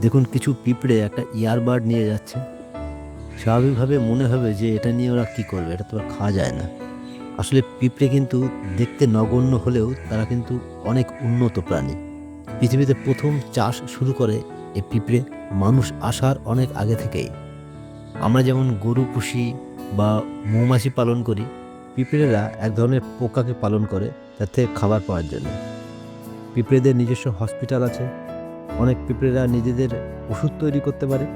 দেখুন কিছু পিঁপড়ে একটা ইয়ারবাড নিয়ে যাচ্ছে। স্বাভাবিকভাবে মনে হবে যে এটা নিয়ে ওরা কী করবে, এটা তো আর খাওয়া যায় না। আসলে পিঁপড়ে কিন্তু দেখতে নগণ্য হলেও তারা কিন্তু অনেক উন্নত প্রাণী। পৃথিবীতে প্রথম চাষ শুরু করে এই পিঁপড়ে মানুষ আসার অনেক আগে থেকেই। আমরা যেমন গরু, পুষি বা মৌমাছি পালন করি, পিঁপড়েরা এক ধরনের পোকাকে পালন করে, তার থেকে খাবার পাওয়ার জন্য। পিঁপড়েদের নিজস্ব হসপিটাল আছে অনেক পিঁপড়েরা নিজেদের ওষুধ তৈরি করতে পারে।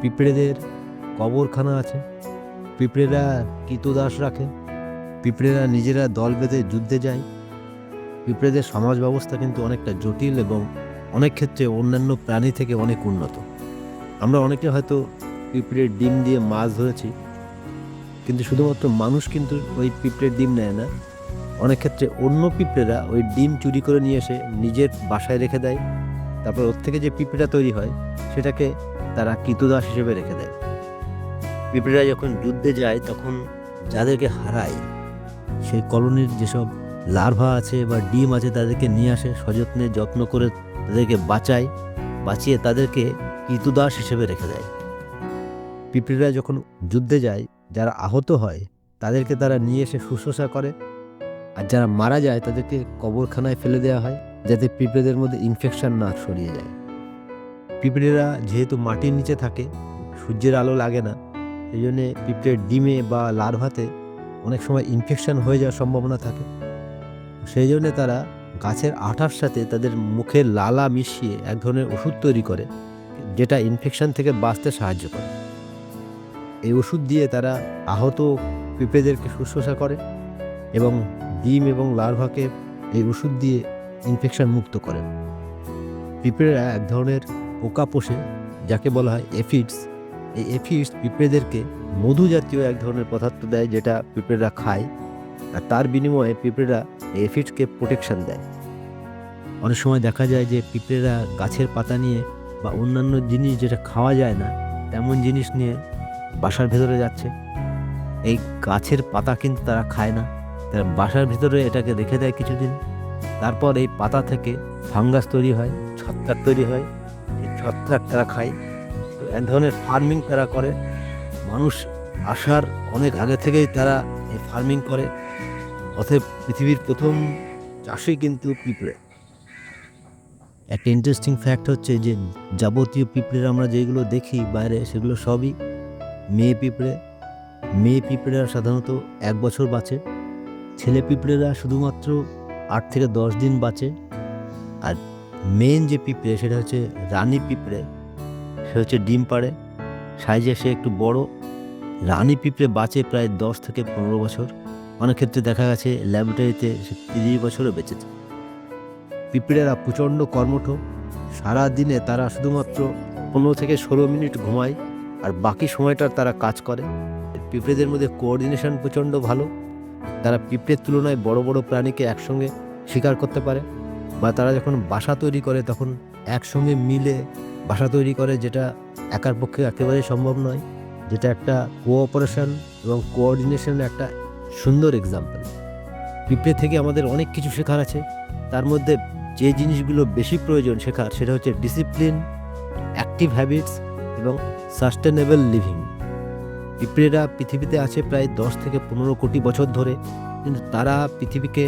পিঁপড়েদের কবরখানা আছে। পিঁপড়েরা কীতদাস রাখে। পিঁপড়েরা নিজেরা দল বেঁধে যুদ্ধে যায়। পিঁপড়েদের সমাজ ব্যবস্থা কিন্তু অনেকটা জটিল এবং অনেক ক্ষেত্রে অন্যান্য প্রাণী থেকে অনেক উন্নত। আমরা অনেকে হয়তো পিঁপড়ের ডিম দিয়ে মাছ ধরেছি, কিন্তু শুধুমাত্র মানুষ কিন্তু ওই পিঁপড়ের ডিম নেয় না। অনেক ক্ষেত্রে অন্য পিঁপড়েরা ওই ডিম চুরি করে নিয়ে এসে নিজের বাসায় রেখে দেয়। তারপর ওর থেকে যে পিঁপড়েটা তৈরি হয়, সেটাকে তারা কীতদাস হিসেবে রেখে দেয়। পিঁপড়েরা যখন যুদ্ধে যায়, তখন যাদেরকে হারায়, সেই কলোনির যেসব লার্ভা আছে বা ডিম আছে, তাদেরকে নিয়ে আসে, সযত্নে, যত্ন করে তাদেরকে বাঁচায়, বাঁচিয়ে তাদেরকে কীতদাস হিসেবে রেখে দেয়। পিঁপড়েরা যখন যুদ্ধে যায়, যারা আহত হয়, তাদেরকে তারা নিয়ে এসে শুশ্রূষা করে, আর যারা মারা যায়, তাদেরকে কবরখানায় ফেলে দেওয়া হয়। যাতে পিঁপড়েদের মধ্যে ইনফেকশন না ছড়িয়ে যায়। পিঁপড়েরা যেহেতু মাটির নিচে থাকে, সূর্যের আলো লাগে না, সেই জন্যে পিঁপড়ের ডিমে বা লার্ভাতে অনেক সময় ইনফেকশন হয়ে যাওয়ার সম্ভাবনা থাকে। সেই জন্যে তারা গাছের আঠার সাথে তাদের মুখের লালা মিশিয়ে এক ধরনের ওষুধ তৈরি করে, যেটা ইনফেকশন থেকে বাঁচতে সাহায্য করে। এই ওষুধ দিয়ে তারা আহত পিঁপড়েদেরকে শুশ্রূষা করে এবং ডিম এবং লার্ভাকে এই ওষুধ দিয়ে ইনফেকশন মুক্ত করে। পিঁপড়েরা এক ধরনের পোকা পোষে, যাকে বলা হয় এফিডস এই এফিডস পিঁপড়েদেরকে মধু জাতীয় এক ধরনের পদার্থ দেয়, যেটা পিঁপড়েরা খায়। আর তার বিনিময়ে পিঁপড়েরা এফিডসকে প্রোটেকশন দেয়। অনেক সময় দেখা যায় যে পিঁপড়েরা গাছের পাতা নিয়ে বা অন্যান্য জিনিস যেটা খাওয়া যায় না, তেমন জিনিস নিয়ে বাসার ভেতরে যাচ্ছে। এই গাছের পাতা কিন্তু তারা খায় না। তারা বাসার ভিতরে এটাকে রেখে দেয় কিছুদিন। তারপর এই পাতা থেকে ফাঙ্গাস তৈরি হয়, ছত্রাক তৈরি হয়। এই ছত্রাক তারা খায়। তো এক ধরনের ফার্মিং তারা করে। মানুষ আসার অনেক আগে থেকেই তারা এই ফার্মিং করে। অতএব পৃথিবীর প্রথম চাষই কিন্তু পিঁপড়ে। একটা ইন্টারেস্টিং ফ্যাক্ট হচ্ছে যে, যাবতীয় পিঁপড়ের আমরা যেগুলো দেখি বাইরে, সেগুলো সবই মেয়ে পিঁপড়ে। মেয়ে পিঁপড়েরা সাধারণত এক বছর বাঁচে। ছেলে পিঁপড়েরা শুধুমাত্র আট থেকে দশ দিন বাঁচে। আর মেন যে পিঁপড়ে, সেটা হচ্ছে রানী পিঁপড়ে। সে হচ্ছে ডিম পাড়ে। সাইজে সে একটু বড়। রানী পিঁপড়ে বাঁচে প্রায় দশ থেকে পনেরো বছর। অনেক ক্ষেত্রে দেখা গেছে ল্যাবরেটরিতে সে তিরিশ বছরও বেঁচেছে। পিঁপড়েরা প্রচণ্ড কর্মঠ। সারা দিনে তারা শুধুমাত্র পনেরো থেকে ষোলো মিনিট ঘুমায়। আর বাকি সময়টা তারা কাজ করে। পিঁপড়েদের মধ্যে কোঅর্ডিনেশন প্রচণ্ড ভালো। তারা পিঁপড়ের তুলনায় বড় বড় প্রাণীকে একসঙ্গে শিকার করতে পারে বা তারা যখন বাসা তৈরি করে তখন একসঙ্গে মিলে বাসা তৈরি করে যেটা একার পক্ষে একেবারে সম্ভব নয়। যেটা একটা কোঅপারেশন এবং কোঅর্ডিনেশনের একটা সুন্দর এক্সাম্পল পিঁপড়ে থেকে আমাদের অনেক কিছু শেখার আছে। তার মধ্যে যে জিনিসগুলো বেশি প্রয়োজন শেখার সেটা হচ্ছে ডিসিপ্লিন অ্যাক্টিভ হ্যাবিটস এবং সাস্টেনেবল লিভিং পিঁপড়েরা পৃথিবীতে আছে প্রায় দশ থেকে পনেরো কোটি বছর ধরে, কিন্তু তারা পৃথিবীকে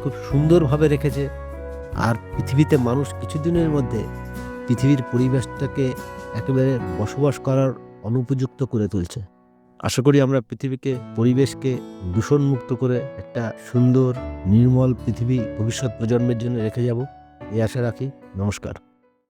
খুব সুন্দরভাবে রেখেছে। আর পৃথিবীতে মানুষ কিছুদিনের মধ্যে পৃথিবীর পরিবেশটাকে একেবারে বসবাস করার অনুপযুক্ত করে তুলছে। আশা করি আমরা পৃথিবীকে, পরিবেশকে দূষণমুক্ত করে একটা সুন্দর, নির্মল পৃথিবী ভবিষ্যৎ প্রজন্মের জন্য রেখে যাব। এই আশা রাখি। নমস্কার।